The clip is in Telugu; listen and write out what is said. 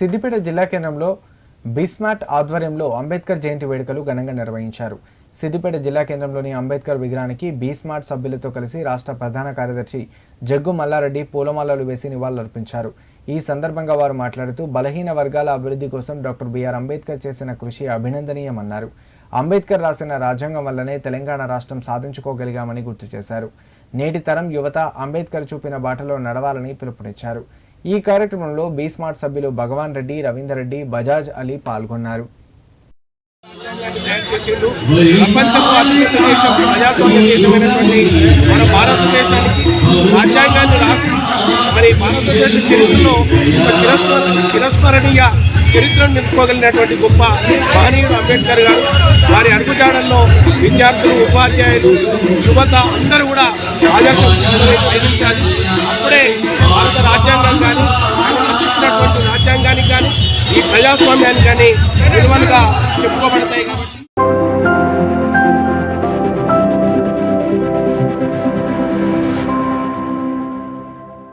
సిద్దిపేట జిల్లా కేంద్రంలో బిస్మార్ట్ ఆధ్వర్యంలో అంబేద్కర్ జయంతి వేడుకలు ఘనంగా నిర్వహించారు. సిద్దిపేట జిల్లా కేంద్రంలోని అంబేద్కర్ విగ్రహానికి బీస్మార్ట్ సభ్యులతో కలిసి రాష్ట్ర ప్రధాన కార్యదర్శి జగ్గు మల్లారెడ్డి పూలమాలలు వేసి నివాళులర్పించారు. ఈ సందర్భంగా వారు మాట్లాడుతూ బలహీన వర్గాల అభివృద్ధి కోసం డాక్టర్ బిఆర్ అంబేద్కర్ చేసిన కృషి అభినందనీయమన్నారు. అంబేద్కర్ రాసిన రాజ్యాంగం వల్లనే తెలంగాణ రాష్ట్రం సాధించుకోగలిగామని గుర్తు చేశారు. నేటి తరం యువత అంబేద్కర్ చూపిన బాటలో నడవాలని పిలుపునిచ్చారు. ఈ కార్యక్రమంలో బీస్మార్ట్ సభ్యులు భగవాన్ రెడ్డి రవీందర్ రెడ్డి బజాజ్ అలీ పాల్గొన్నారు. ప్రపంచంలో అతిపెద్ద దేశం ప్రజాస్వామ్య దేశమైనటువంటి మన భారతదేశానికి రాజ్యాంగాన్ని రాసి మరి భారతదేశ చరిత్రలో ఒక చిరస్మర చిరస్మరణీయ చరిత్రను నిలుపుకోగలిగినటువంటి గొప్ప మహనీయుడు అంబేద్కర్ గారు. వారి అడుగుజాడల్లో విద్యార్థులు ఉపాధ్యాయులు యువత అందరూ కూడా ఆదర్శం పయనించాలి అప్పుడే ఈ ప్రజాస్వామ్యానికి కానీ విలువలుగా చెప్పుకోబడతాయి కాబట్టి